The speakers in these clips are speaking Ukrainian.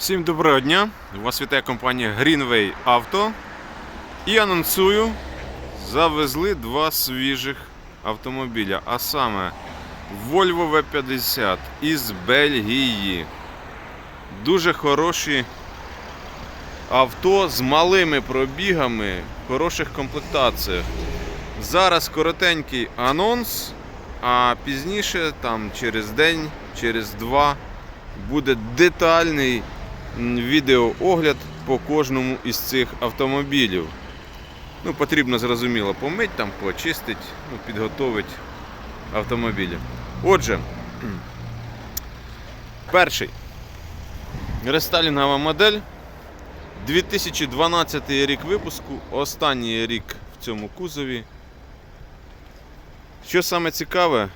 Всім доброго дня! Вас вітає компанія Greenway Auto. І анонсую, завезли два свіжих автомобіля, а саме Volvo V50 із Бельгії. Дуже хороші авто з малими пробігами, в хороших комплектаціях. Зараз коротенький анонс, а пізніше, там через день, через два, буде детальний відеоогляд по кожному із цих автомобілів. Ну, потрібно зрозуміло помить, там, почистити, ну, підготовити автомобілі. Отже, перший рестайлінгова модель. 2012 рік випуску, останній рік в цьому кузові. Що саме цікаве,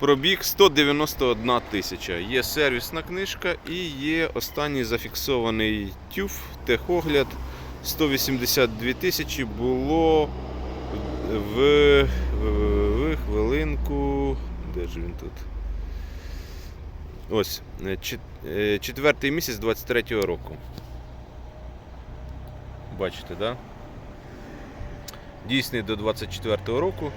пробіг 191 тисяча. Є сервісна книжка і є останній зафіксований тюф, техогляд 182 тисячі було в, в хвилинку. Де ж він тут? Ось, е, е, четвертий місяць 23-го року. Бачите? Да? Дійсний до 24-го року.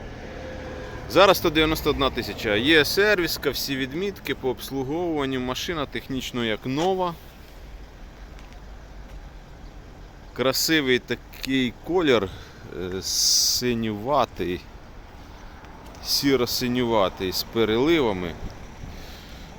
Зараз 191 тисяча. Є сервіска, всі відмітки по обслуговуванню. Машина технічно як нова. Красивий такий колір, е, синюватий, сіро-синюватий з переливами.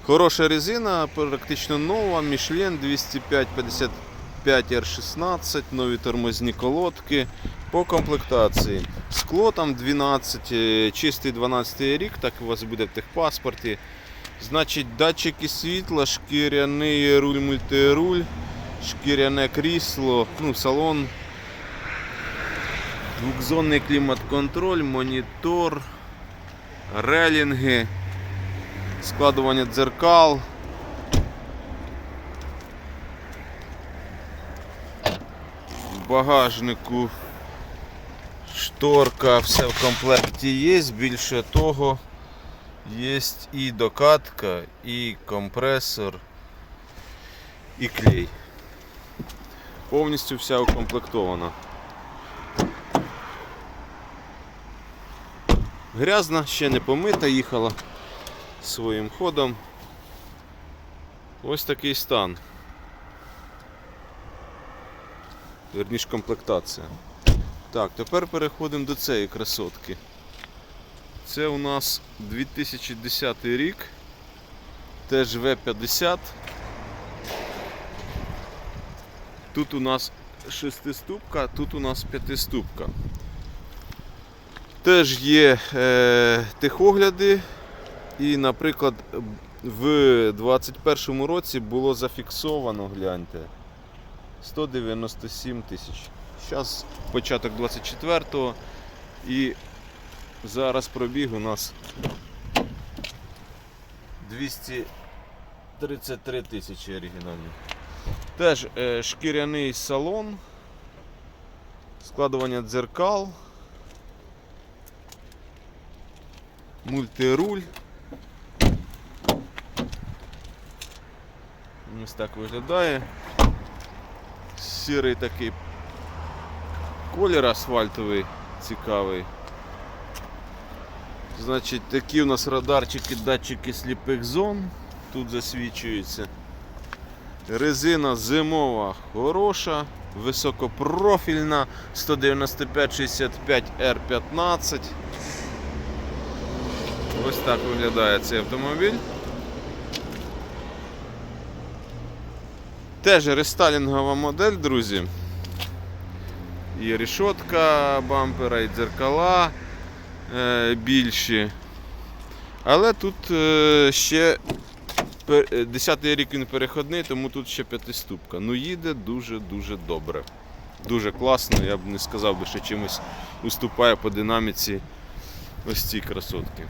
Хороша резина, практично нова, Michelin 205 55 R16, нові тормозні колодки по комплектації. Скло там 12, е, чистий 12 рік, так у вас буде в техпаспорті. Значить, датчики світла, шкіряний руль мультируль, шкіряне крісло, ну, салон, двохзонний клімат-контроль, монітор, релінги, складування дзеркал. Багажнику шторка, все в комплекті є. Більше того, є і докатка, і компресор, і клей. Повністю вся укомплектована. Грязна, ще не помита, їхала своїм ходом. Ось такий стан. Верніш комплектація. Так, тепер переходимо до цієї красотки. Це у нас 2010 рік. Теж В50. Тут у нас шестиступка, тут у нас п'ятиступка. Теж є е, техогляди. І, наприклад, в 2021 році було зафіксовано, гляньте, 197 тисяч. Зараз початок 24-го і зараз пробіг у нас 233 тисячі оригінальні. Теж е, шкіряний салон, складування дзеркал, мультируль. Ось так виглядає. Сірий такий колір асфальтовий цікавий. Значить, такі у нас радарчики, датчики сліпих зон. Тут засвічуються. Резина зимова хороша, високопрофільна 195-65 R15. Ось так виглядає цей автомобіль. Теж рестайлінгова модель, друзі. І рішотка бампера, і дзеркала е, більші. Але тут е, ще 10-й рік він переходний, тому тут ще п'ятиступка. Ну їде дуже-дуже добре. Дуже класно, я б не сказав би, що чимось уступає по динаміці ось ці красотки.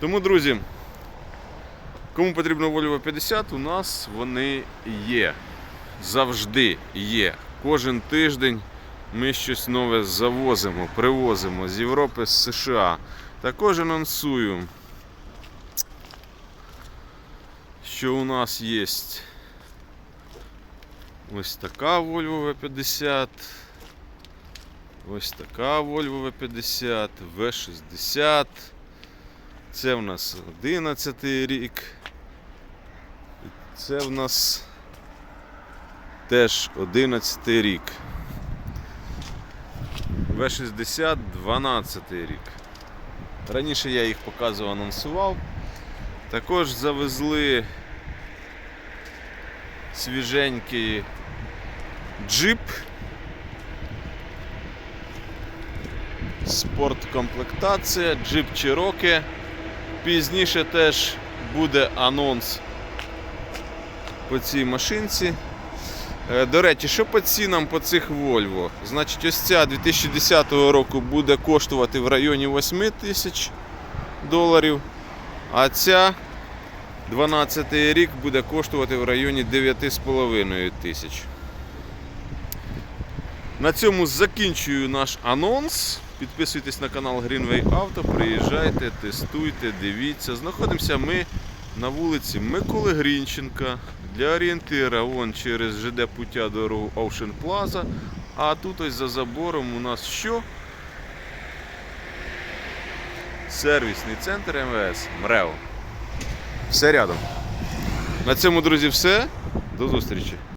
Тому, друзі, кому потрібно Volvo 50, у нас вони є. Завжди є. Кожен тиждень ми щось нове завозимо, привозимо з Європи, з США. Також анонсую, що у нас є Ось така Volvo V50. Ось така Volvo V50, V60. Це в нас 11 рік. І Це в нас теж 11 рік. В60 12 рік. Раніше я їх показував, анонсував. Також завезли свіженький джип. Спорткомплектація, джип Cherokee. Пізніше теж буде анонс по цій машинці. Е, До речі, що по цінам по цих Volvo? Значить, ось ця 2010 року буде коштувати в районі 8 тисяч доларів, а ця 12 рік буде коштувати в районі 9,5 тисяч. На цьому закінчую наш анонс. Підписуйтесь на канал Greenway Auto, приїжджайте, тестуйте, дивіться. Знаходимося ми на вулиці Миколи Грінченка. Для орієнтира вон через ЖД пуття дорогу Ocean Plaza. А тут ось за забором у нас що? Сервісний центр МВС МРЕО. Все рядом. На цьому, друзі, все. До зустрічі.